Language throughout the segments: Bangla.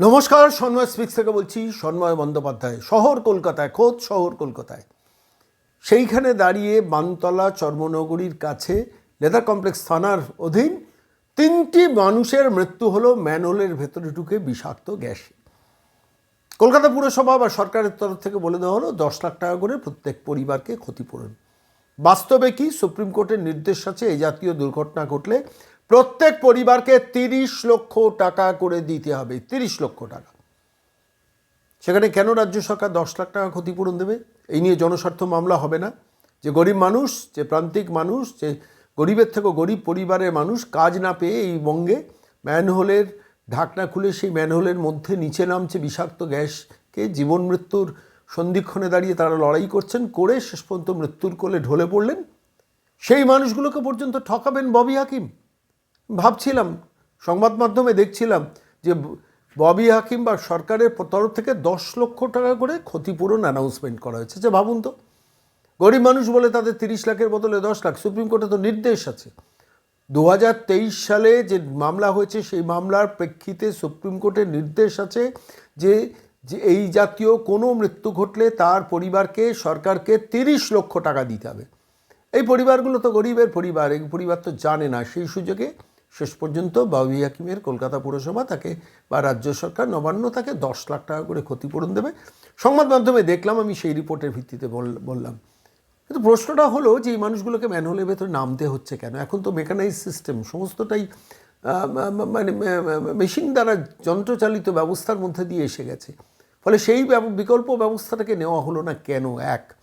নমস্কার, সন্ময় স্পিক্স থেকে বলছি সন্ময় বন্দ্যোপাধ্যায়। শহর কলকাতায়, খোদ শহর কলকাতায়। সেইখানে দাঁড়িয়ে বানতলা চর্মনগরীর কাছে লেদার কমপ্লেক্স থানার অধীন তিনটি মানুষের মৃত্যু হলো ম্যানহোলের ভেতরে ঢুকে বিষাক্ত গ্যাসে। কলকাতা পুরসভা বা সরকারের তরফ থেকে বলে দেওয়া হলো, দশ লাখ টাকা করে প্রত্যেক পরিবারকে ক্ষতিপূরণ। বাস্তবে কি? সুপ্রিম কোর্টের নির্দেশ আছে এই জাতীয় দুর্ঘটনা ঘটলে প্রত্যেক পরিবারকে তিরিশ লক্ষ টাকা করে দিতে হবে, তিরিশ লক্ষ টাকা। সেখানে কেন রাজ্য সরকার দশ লাখ টাকা ক্ষতিপূরণ দেবে? এই নিয়ে জনস্বার্থ মামলা হবে না। যে গরিব মানুষ, যে প্রান্তিক মানুষ, যে গরিবের থেকে গরিব পরিবারের মানুষ কাজ না পেয়ে এই বঙ্গে ম্যানহোলের ঢাকনা খুলে সেই ম্যানহোলের মধ্যে নিচে নামছে বিষাক্ত গ্যাসকে। জীবন মৃত্যুর সন্ধিক্ষণে দাঁড়িয়ে তারা লড়াই করছেন, করে শেষ পর্যন্ত মৃত্যুর কোলে ঢলে পড়লেন। সেই মানুষগুলোকে পর্যন্ত ঠকাবেন ববি হাকিম। ভাবছিলাম, সংবাদ মাধ্যমে দেখছিলাম যে ববি হাকিম বা সরকারের তরফ থেকে দশ লক্ষ টাকা করে ক্ষতিপূরণ অ্যানাউন্সমেন্ট করা হয়েছে। যে ভাবুন তো। গরিব মানুষ বলে তাদের তিরিশ লাখের বদলে দশ লাখ। সুপ্রিম কোর্টে তো নির্দেশ আছে। দু হাজার তেইশ সালে যে মামলা হয়েছে, সেই মামলার প্রেক্ষিতে সুপ্রিম কোর্টের নির্দেশ আছে যে যে এই জাতীয় কোনো মৃত্যু ঘটলে তার পরিবারকে, সরকারকে তিরিশ লক্ষ টাকা দিতে হবে। এই পরিবারগুলো তো গরিবের পরিবার, এই পরিবার তো জানে না। সেই সুযোগে শেষ পর্যন্ত বাবি হাকিমের কলকাতা পুরসভা তাকে বা রাজ্য সরকার নবান্ন তাকে দশ লাখ টাকা করে ক্ষতিপূরণ দেবে। সংবাদ মাধ্যমে দেখলাম আমি সেই রিপোর্টের ভিত্তিতে বল- বললাম। কিন্তু প্রশ্নটা হলো যে এই মানুষগুলোকে ম্যানহোলের ভেতরে নামতে হচ্ছে কেন? এখন তো মেকানাইজ সিস্টেম, সমস্তটাই মানে মেশিন দ্বারা যন্ত্রচালিত ব্যবস্থার মধ্যে দিয়ে এসে গেছে। ফলে সেই বিকল্প ব্যবস্থাটাকে নেওয়া হলো না কেন? এক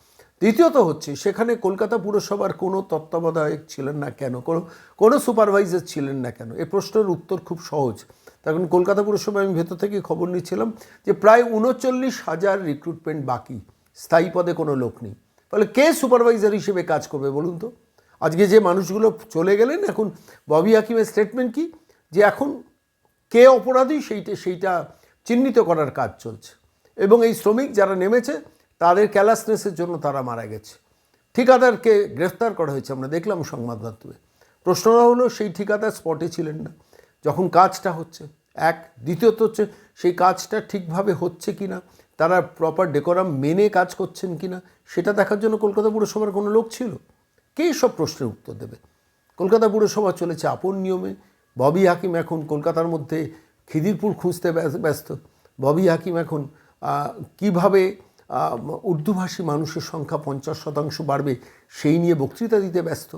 দ্বিতীয়ত হচ্ছে, সেখানে কলকাতা পুরসভার কোনো তত্ত্বাবধায়ক ছিলেন না কেন? কোনো কোনো সুপারভাইজার ছিলেন না কেন? এ প্রশ্নের উত্তর খুব সহজ। তখন কলকাতা পুরসভায় আমি ভেতর থেকে খবর নিচ্ছিলাম যে প্রায় উনচল্লিশ হাজার রিক্রুটমেন্ট বাকি। স্থায়ী পদে কোনো লোক নেই। ফলে কে সুপারভাইজার হিসেবে কাজ করবে বলুন তো? আজকে যে মানুষগুলো চলে গেলেন, এখন ববি হাকিমের স্টেটমেন্ট কি? যে এখন কে অপরাধী সেইটা সেইটা চিহ্নিত করার কাজ চলছে। এবং এই শ্রমিক যারা নেমেছে তাদের ক্যালাসনেসের জন্য তারা মারা গেছে। ঠিকাদারকে গ্রেফতার করা হয়েছে, আমরা দেখলাম সংবাদ মাধ্যমে প্রশ্নটা হলো, সেই ঠিকাদার স্পটে ছিলেন না। যখন কাজটা হচ্ছে, এক। দ্বিতীয়ত হচ্ছে, সেই কাজটা ঠিকভাবে হচ্ছে কি না তারা প্রপার ডেকোরাম মেনে কাজ করছেন কি না সেটা দেখার জন্য কলকাতা পুরসভার কোনো লোক ছিল? কে সব প্রশ্নের উত্তর দেবে? কলকাতা পুরসভা চলেছে আপন নিয়মে। ববি হাকিম এখন কলকাতার মধ্যে খিদিরপুর খুঁজতে ব্যস- ব্যস্ত। ববি হাকিম এখন কীভাবে উর্দুভাষী মানুষের সংখ্যা পঞ্চাশ শতাংশ বাড়বে, সেই নিয়ে বক্তৃতা দিতে ব্যস্ত।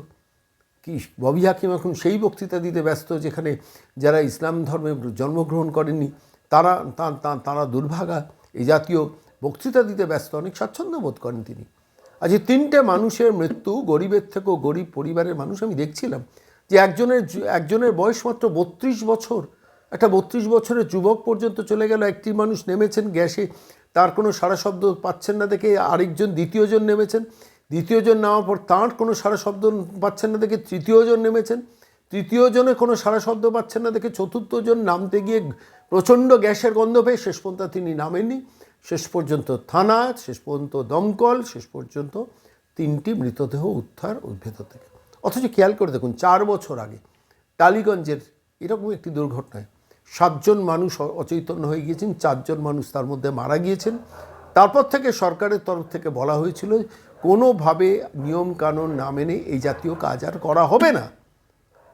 কি, ববি হাকিম এখন সেই বক্তৃতা দিতে ব্যস্ত যেখানে যারা ইসলাম ধর্মে জন্মগ্রহণ করেননি, তারা, তা- তারা দুর্ভাগা। এই জাতীয় বক্তৃতা দিতে ব্যস্ত, অনেক স্বাচ্ছন্দ্য বোধ করেন তিনি। আজ তিনটে মানুষের মৃত্যু, গরিবের থেকেও গরিব পরিবারের মানুষ, আমি দেখছিলাম যে একজনের একজনের বয়স মাত্র বত্রিশ বছর। একটা বত্রিশ বছরের যুবক পর্যন্ত চলে গেল, একটি মানুষ নেমেছেন গ্যাসে তার কোনো সারা শব্দ পাচ্ছেন না দেখে আরেকজন দ্বিতীয়জন নেমেছেন। দ্বিতীয়জন নামার পর তাঁর কোনো সারা শব্দ পাচ্ছেন না দেখে তৃতীয়জন নেমেছেন। তৃতীয়জনে কোনো সারা শব্দ পাচ্ছেন না দেখে চতুর্থজন নামতে গিয়ে প্রচণ্ড গ্যাসের গন্ধ পেয়ে শেষ পর্যন্ত তিনি নামেননি। শেষ পর্যন্ত থানা, শেষ পর্যন্ত দমকল, শেষ পর্যন্ত তিনটি মৃতদেহ উদ্ধার উদ্ভেদ থেকে। অথচ খেয়াল করে দেখুন, চার বছর আগে টালিগঞ্জের এরকম একটি দুর্ঘটনায় সাতজন মানুষ অচৈতন্য হয়ে গিয়েছেন, চারজন মানুষ তার মধ্যে মারা গিয়েছেন। তারপর থেকে সরকারের তরফ থেকে বলা হয়েছিল, কোনোভাবে নিয়মকানুন না মেনে এই জাতীয় কাজ আর করা হবে না।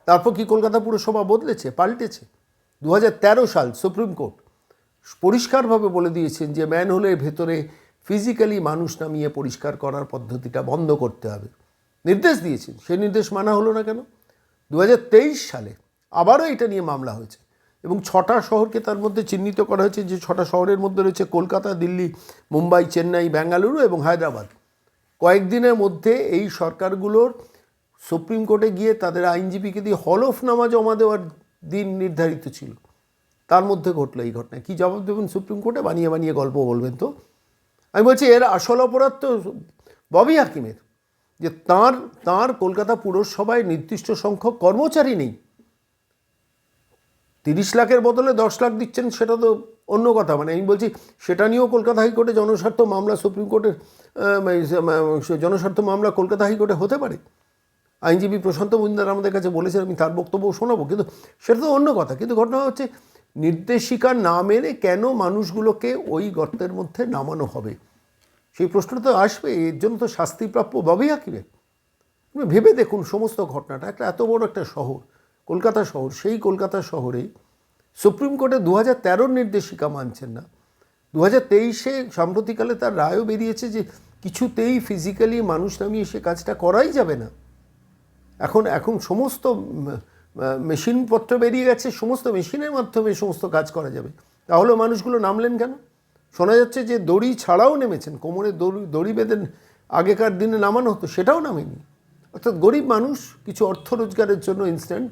তারপর কি কলকাতা পুরসভা বদলেছে, পাল্টেছে? দু হাজার তেরো সাল সুপ্রিম কোর্ট পরিষ্কারভাবে বলে দিয়েছেন যে ম্যানহোলের ভেতরে ফিজিক্যালি মানুষ নামিয়ে পরিষ্কার করার পদ্ধতিটা বন্ধ করতে হবে। নির্দেশ দিয়েছেন সেই নির্দেশ মানা হলো না কেন? দু হাজার তেইশ সালে আবারও এটা নিয়ে মামলা হয়েছে। এবং ছটা শহরকে তার মধ্যে চিহ্নিত করা হয়েছে, যে ছটা শহরের মধ্যে রয়েছে কলকাতা, দিল্লি, মুম্বাই, চেন্নাই, বেঙ্গালুরু এবং হায়দ্রাবাদ। কয়েকদিনের মধ্যে এই সরকারগুলোর সুপ্রিম কোর্টে গিয়ে তাদের আইনজীবীকে দিয়ে হলফনামা জমা দেওয়ার দিন নির্ধারিত ছিল। তার মধ্যে ঘটলো এই ঘটনা কী জবাব দেবেন সুপ্রিম কোর্টে? বানিয়ে বানিয়ে গল্প বলবেন তো। আমি বলছি, এর আসল অপরাধ তো ববি হাকিমের, যে তার তার কলকাতা পুরসভায় নির্দিষ্ট সংখ্যক কর্মচারী নেই। তিরিশ লাখের বদলে দশ লাখ দিচ্ছেন সেটা তো অন্য কথা। মানে আমি বলছি সেটা নিয়েও কলকাতা হাইকোর্টে জনস্বার্থ মামলা সুপ্রিম কোর্টের আহ, জনস্বার্থ মামলা কলকাতা হাইকোর্টে হতে পারে। আইনজীবী প্রশান্ত মজুমদার আমাদের কাছে বলেছেন আমি তার বক্তব্য শোনাবো। কিন্তু সেটা তো অন্য কথা। কিন্তু ঘটনা হচ্ছে নির্দেশিকা না মেনে কেন মানুষগুলোকে ওই গর্তের মধ্যে নামানো হবে? সেই প্রশ্নটা তো আসবে এর জন্য তো শাস্তিপ্রাপ্য হাকিমের। আপনি ভেবে দেখুন সমস্ত ঘটনাটা। একটা এত বড় একটা শহর। কলকাতা শহর, সেই কলকাতা শহরে সুপ্রিম কোর্টে দু হাজার তেরোর নির্দেশিকা মানছেন না। দু হাজার তেইশে সাম্প্রতিককালে তার রায়ও বেরিয়েছে যে কিছুতেই ফিজিক্যালি মানুষ নামিয়ে সে কাজটা করাই যাবে না। এখন এখন সমস্ত মেশিনপত্র বেরিয়ে গেছে, সমস্ত মেশিনের মাধ্যমে সমস্ত কাজ করা যাবে। তাহলে মানুষগুলো নামলেন কেন? শোনা যাচ্ছে যে দড়ি ছাড়াও নেমেছেন, কোমরে দড়ি দড়ি বেঁধে আগেকার দিনে নামানো হতো, সেটাও নামেনি। অর্থাৎ গরিব মানুষ কিছু অর্থ রোজগারের জন্য ইনস্ট্যান্ট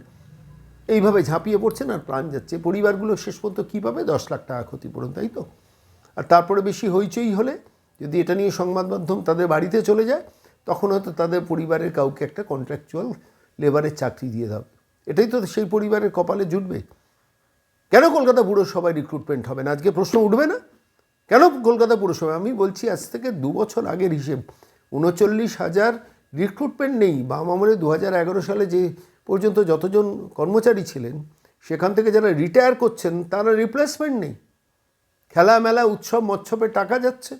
এইভাবে ঝাঁপিয়ে পড়ছেন আর প্রাণ যাচ্ছে। পরিবারগুলো শেষ পর্যন্ত কী পাবে দশ লাখ টাকা ক্ষতিপূরণ, তাই তো? আর তারপরে বেশি হইচই হলে যদি এটা নিয়ে সংবাদ মাধ্যম তাদের বাড়িতে চলে যায়, তখন হয়তো তাদের পরিবারের কাউকে একটা কন্ট্রাকচুয়াল লেবারের চাকরি দিয়ে দেবে এটাই তো সেই পরিবারের কপালে জুটবে। কেন কলকাতা পুরসভায় রিক্রুটমেন্ট হবে না? আজকে প্রশ্ন উঠবে না? কেন কলকাতা পুরসভায়? আমি বলছি, আজ থেকে দু বছর আগের হিসেব। উনচল্লিশ হাজার রিক্রুটমেন্ট নেই। বাম আমলে দু হাজার এগারো সালে যে পর্যন্ত যতজন কর্মচারী ছিলেন, সেখান থেকে যারা রিটায়ার করছেন, তারা রিপ্লেসমেন্ট নেই। খেলা, মেলা, উৎসব, মৎসবে টাকা যাচ্ছে,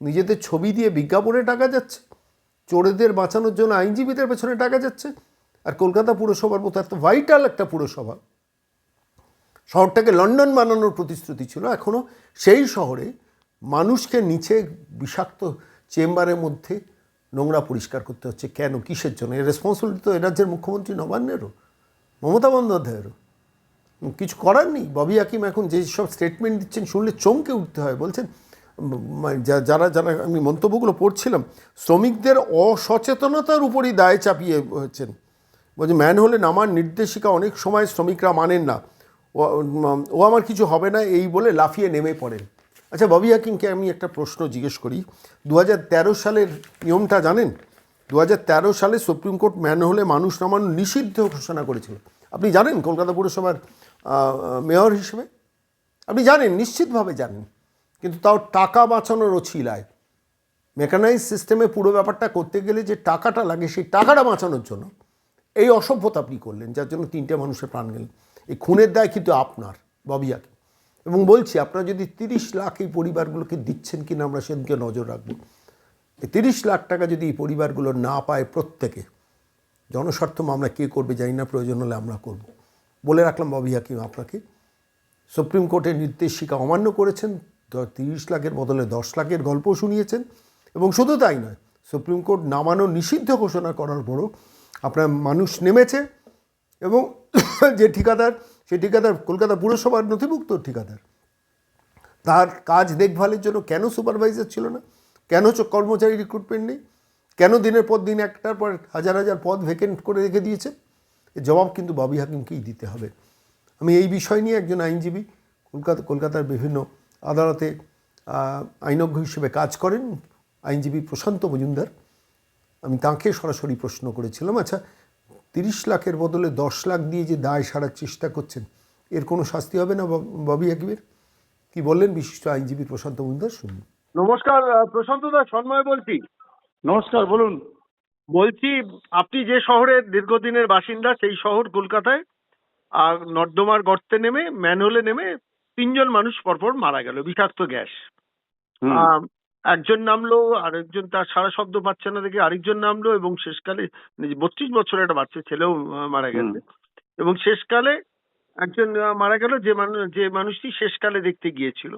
নিজেদের ছবি দিয়ে বিজ্ঞাপনে টাকা যাচ্ছে, চোরেদের বাঁচানোর জন্য আইনজীবীদের পেছনে টাকা যাচ্ছে, আর কলকাতা পুরসভার মতো এত ভাইটাল একটা পুরসভা। শহরটাকে লন্ডন বানানোর প্রতিশ্রুতি ছিল এখনও সেই শহরে মানুষকে নিচে বিষাক্ত চেম্বারের মধ্যে নোংরা পরিষ্কার করতে হচ্ছে। কেন? কিসের জন্য? এর রেসপন্সিবিলিটি তো এ রাজ্যের মুখ্যমন্ত্রী নবান্নেরও, মমতা বন্দ্যোপাধ্যায়েরও। কিছু করার নেই। ববি হাকিম এখন যে সব স্টেটমেন্ট দিচ্ছেন, শুনলে চমকে উঠতে হয়। বলছেন মানে যারা যারা আমি মন্তব্যগুলো পড়ছিলাম, শ্রমিকদের অসচেতনতার উপরই দায় চাপিয়ে হচ্ছেন। বলছে, ম্যান হলে নামার নির্দেশিকা অনেক সময় শ্রমিকরা মানেন না। ও আমার কিছু হবে না, এই বলে লাফিয়ে নেমে পড়েন। আচ্ছা ববি হাকিমকে আমি একটা প্রশ্ন জিজ্ঞেস করি। দু হাজার তেরো সালের নিয়মটা জানেন? দু হাজার তেরো সালে সুপ্রিম কোর্ট ম্যান হলে মানুষ নামানো নিষিদ্ধ ঘোষণা করেছিল। আপনি জানেন কলকাতা পুরসভার মেয়র হিসেবে? আপনি জানেন, নিশ্চিতভাবে জানেন। কিন্তু তাও টাকা বাঁচানোর ওছিলায় মেকানাইজ সিস্টেমে পুরো ব্যাপারটা করতে গেলে যে টাকাটা লাগে, সেই টাকাটা বাঁচানোর জন্য এই অসভ্যতা আপনি করলেন, যার জন্য তিনটে মানুষের প্রাণ গেলেন এই খুনের দায় কিন্তু আপনার ববিয়াকে এবং বলছি, আপনারা যদি তিরিশ লাখ এই পরিবারগুলোকে দিচ্ছেন কিনা আমরা সেদিকে নজর রাখব। এই তিরিশ লাখ টাকা যদি এই পরিবারগুলো না পায় প্রত্যেকে, জনস্বার্থ মামলা কে করবে জানি না, প্রয়োজন হলে আমরা করব। বলে রাখলাম ববি হাকিম আপনাকে। সুপ্রিম কোর্টের নির্দেশিকা অমান্য করেছেন তিরিশ লাখের বদলে দশ লাখের গল্প শুনিয়েছেন। এবং শুধু তাই নয়, সুপ্রিম কোর্ট নামানো নিষিদ্ধ ঘোষণা করার পরও আপনার মানুষ নেমেছে এবং যে ঠিকাদার সে ঠিকাদার কলকাতা পুরসভার নথিভুক্ত ঠিকাদার। তার কাজ দেখভালের জন্য কেন সুপারভাইজার ছিল না? কেন কর্মচারী রিক্রুটমেন্ট নেই? কেন দিনের পর দিন একটার পর হাজার হাজার পদ ভ্যাকেন্ট করে রেখে দিয়েছে? জবাব কিন্তু ববি হাকিমকেই দিতে হবে। আমি এই বিষয় নিয়ে একজন আইনজীবী কলকাতা, কলকাতার বিভিন্ন আদালতে আইনজ্ঞ হিসেবে কাজ করেন। আইনজীবী প্রশান্ত মজুমদার। আমি তাঁকে সরাসরি প্রশ্ন করেছিলাম আচ্ছা তিরিশ লাখের বদলে দশ লাখ দিয়ে যে দায় সারার চেষ্টা করছেন এর কোনো শাস্তি হবে না বব- ববি হাকিমের কি বললেন বিশিষ্ট আইনজীবী প্রশান্ত মজুমদার? শুনুন। নমস্কার প্রশান্ত দা সন্ময় বলছি। নমস্কার বলুন। বলছি আপনি যে শহরের দীর্ঘদিনের বাসিন্দা সেই শহর কলকাতায় আর নর্দমার গর্তে নেমে ম্যানহোলে নেমে তিনজন মানুষ পরপর মারা গেল বিষাক্ত গ্যাস। আহ, একজন নামলো আরেকজন তার সারা শব্দ পাচ্ছে না দেখে আরেকজন নামলো এবং শেষকালে বত্রিশ বছরের একটা বাচ্চা ছেলেও মারা গেছে। এবং শেষকালে একজন মারা গেল যে মানুষ যে মানুষটি শেষকালে দেখতে গিয়েছিল।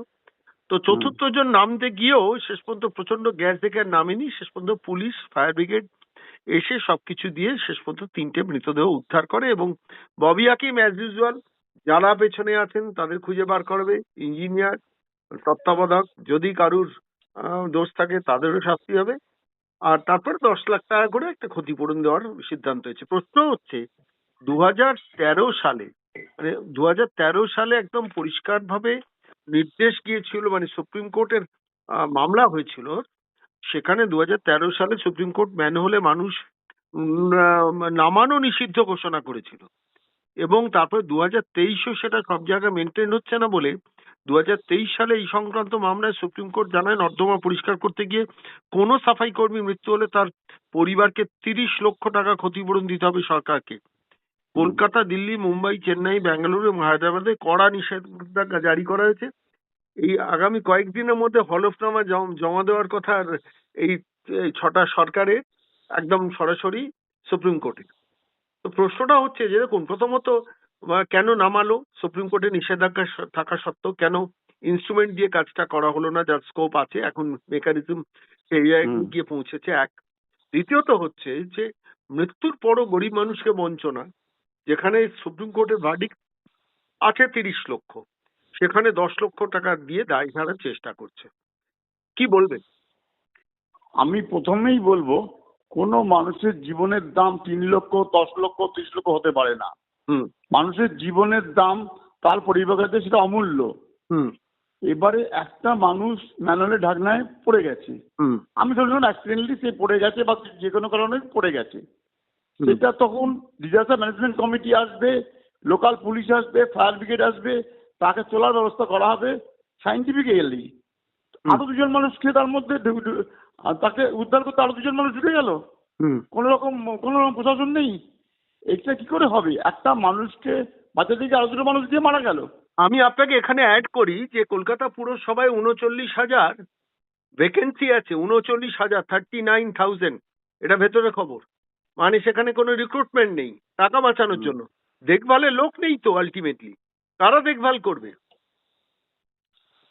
তো চতুর্থ জন নামতে গিয়েও শেষ পর্যন্ত প্রচণ্ড গ্যাস দেখে নামেনি। শেষ পর্যন্ত পুলিশ ফায়ার ব্রিগেড এসে সবকিছু দিয়ে শেষ পর্যন্ত তিনটে মৃতদেহ উদ্ধার করে এবং ববি হাকিম অ্যাজ ইউজুয়াল যারা পেছনে আছেন তাদের খুঁজে বার করবে। ইঞ্জিনিয়ার তত্ত্বাবধায়ক যদি কারুর দোষ থাকে তাদেরও শাস্তি হবে। আর তারপর দশ লাখ টাকা করে একটা ক্ষতিপূরণ দেওয়ার সিদ্ধান্ত হয়েছে। প্রশ্ন হচ্ছে দু সালে মানে দু সালে একদম পরিষ্কারভাবে নির্দেশ গিয়েছিল মানে সুপ্রিম কোর্টের মামলা হয়েছিল। সেখানে দু সালে সুপ্রিম কোর্ট ম্যানহোলে মানুষ উম, আহ, নামানো নিষিদ্ধ ঘোষণা করেছিল। এবং তারপরে দু হাজার তেইশেও সেটা সব জায়গায় মেনটেন হচ্ছে না বলে দু হাজার তেইশ সালে এই সংক্রান্ত মামলায় সুপ্রিম কোর্ট জানায়, নর্দমা পরিষ্কার করতে গিয়ে কোনো সাফাই কর্মী মৃত্যু হলে তার পরিবারকে তিরিশ লক্ষ টাকা ক্ষতিপূরণ দিতে হবে সরকারকে। কলকাতা, দিল্লি, মুম্বাই, চেন্নাই বেঙ্গালুরু এবং হায়দ্রাবাদে কড়া নিষেধাজ্ঞা জারি করা হয়েছে। এই আগামী কয়েকদিনের মধ্যে হলফনামা জম- দেওয়ার কথা এই ছটা সরকারে একদম সরাসরি সুপ্রিম কোর্টে। তো প্রশ্নটা হচ্ছে যে দেখুন, প্রথমত কেন নামালো? সুপ্রিম কোর্টে নিষেধাজ্ঞা থাকা সত্ত্বেও কেন ইনস্ট্রুমেন্ট দিয়ে কাজটা করা হলো না? যার স্কোপ আছে এখন মেকানিজম গিয়ে পৌঁছেছে এক। দ্বিতীয়ত হচ্ছে যে মৃত্যুর পরও গরিব মানুষকে বঞ্চনা যেখানে সুপ্রিম কোর্টের ভার্ডিক আছে তিরিশ লক্ষ। সেখানে দশ লক্ষ টাকা দিয়ে দায় ঝাড়ার চেষ্টা করছে। কি বলবেন আমি প্রথমেই বলব কোনো মানুষের জীবনের দাম তিন লক্ষ দশ লক্ষ ত্রিশ লক্ষ হতে পারে না। হুম। মানুষের জীবনের দাম তার পরিবারের কাছে সেটা অমূল্য। হুম। এবারে একটা মানুষ ম্যানুয়ালে ঢাকনায় পড়ে গেছে। হুম। আমি ধরুন অ্যাক্সিডেন্টলি সে পড়ে গেছে বা যে কোনো কারণে পড়ে গেছে। সেটা তখন ডিজাস্টার ম্যানেজমেন্ট কমিটি আসবে লোকাল পুলিশ আসবে ফায়ার ব্রিগেড আসবে তাকে তোলার ব্যবস্থা করা হবে সাইন্টিফিক্যালি। আরও দুজন মানুষকে তার মধ্যে তাকে উদ্ধার করতে আরও দুজন মানুষ ঢুকে গেল। কোনো রকম কোনো রকম প্রশাসন নেই। এটা কি করে হবে? একটা মানুষকে বাচ্চা থেকে আরও দুটো মানুষ দিয়ে মারা গেল। আমি আপনাকে এখানে অ্যাড করি যে কলকাতা পুরসভায় উনচল্লিশ হাজার ভ্যাকেন্সি আছে উনচল্লিশ হাজার থার্টি নাইন থাউজেন্ড এটা ভেতরে খবর। মানে সেখানে কোনো রিক্রুটমেন্ট নেই টাকা বাঁচানোর জন্য। দেখভালের লোক নেই তো আলটিমেটলি কারা দেখভাল করবে?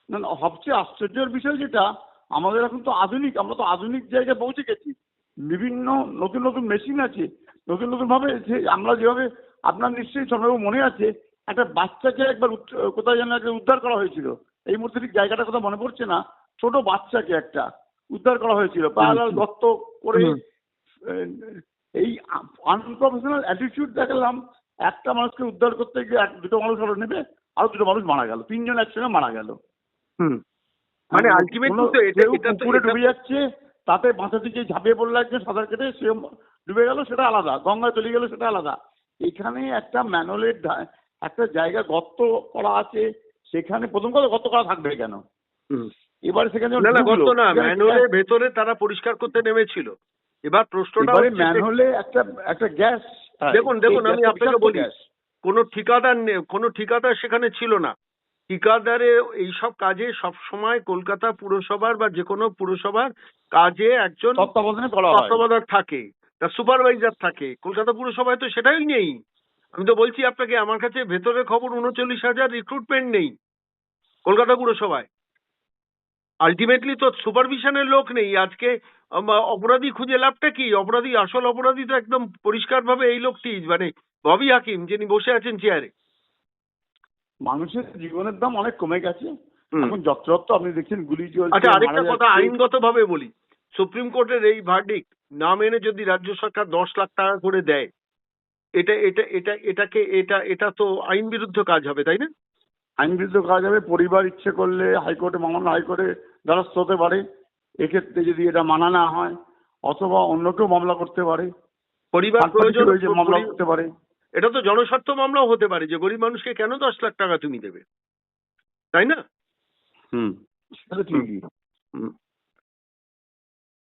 না না সবচেয়ে আশ্চর্যের বিষয় যেটা আমাদের এখন তো আধুনিক আমরা তো আধুনিক জায়গায় পৌঁছে গেছি। বিভিন্ন নতুন নতুন মেশিন আছে। নতুন নতুন ভাবে যে আমরা যেভাবে আপনার নিশ্চয়ই সবাই মনে আছে একটা বাচ্চাকে একবার কোথায় যেন একটা উদ্ধার করা হয়েছিল। এই মুহূর্তে ঠিক জায়গাটা কথা মনে পড়ছে না ছোট বাচ্চাকে একটা উদ্ধার করা হয়েছিল। প্যারালাল গর্ত করে এই আনপ্রফেশনাল অ্যাটিটিউড দেখালাম একটা মানুষকে উদ্ধার করতে গিয়ে এক দুটো মানুষ আরও নেবে আরও দুটো মানুষ মারা গেল তিনজন একসঙ্গে মারা গেল। হুম। মানে আলটিমেটলি তো এটা এটা তো এটা ডুবে যাচ্ছে তাতে মাথা থেকে ঝাঁপিয়ে পড়ল একজন সাঁতার কেটে সে ডুবে গেল সেটা আলাদা। গঙ্গায় চলে গেল সেটা আলাদা। এখানে একটা ম্যানুয়ালের একটা জায়গা গর্ত করা আছে সেখানে প্রথম কথা গর্ত করা থাকবে কেন। এবার সেখানে না না ম্যানুয়ালের ভেতরে তারা পরিষ্কার করতে নেমেছিল। এবার প্রশ্নটা হচ্ছে ম্যানহোলে একটা একটা গ্যাস দেখুন, দেখুন, আমি আপনাকে বলি। কোনো ঠিকাদার নেই কোনো ঠিকাদার সেখানে ছিল না। ঠিকাদারে এইসব কাজে সব সময় কলকাতা পুরসভার বা যে কোনো পুরসভার কাজে একজন তত্ত্বাবধায়ক থাকে তার সুপারভাইজার থাকে। কলকাতা পুরসভায় তো সেটাই নেই। আমি তো বলছি আপনাকে আমার কাছে ভেতরে খবর উনচল্লিশ হাজার রিক্রুটমেন্ট নেই কলকাতা পুরসভায়। আলটিমেটলি তো সুপারভিশনের লোক নেই। আজকে অপরাধী খুঁজে লাভটা কি? অপরাধী আসল অপরাধী তো একদম পরিষ্কারভাবে এই লোকটি মানে ববি হাকিম যিনি বসে আছেন চেয়ারে মানুষের জীবনের দাম অনেক কমে গেছে। এখন যত্রতত্র আপনি দেখছেন গুলি চলছে আচ্ছা আরেকটা কথা যাচ্ছে। আইনগতভাবে বলি। সুপ্রিম কোর্টের এই ভার্ডিক না মেনে যদি রাজ্য সরকার দশ লাখ টাকা করে দেয় এটা এটা এটা এটাকে এটা এটা তো আইন বিরুদ্ধ কাজ হবে তাই না? আইন বিরুদ্ধ কাজ হবে পরিবার ইচ্ছে করলে হাইকোর্টে মামলা হাইকোর্টে দ্বারস্থ হতে পারে। এক্ষেত্রে যদি এটা মানা না হয় অথবা অন্য কেউ মামলা করতে পারে। পরিবার প্রয়োজন মামলা করতে পারে। এটা তো জনস্বার্থ মামলাও হতে পারে যে গরিব মানুষকে কেন দশ লাখ টাকা তুমি দেবে? তাই না? হুম। সেটা ঠিকই। হুম।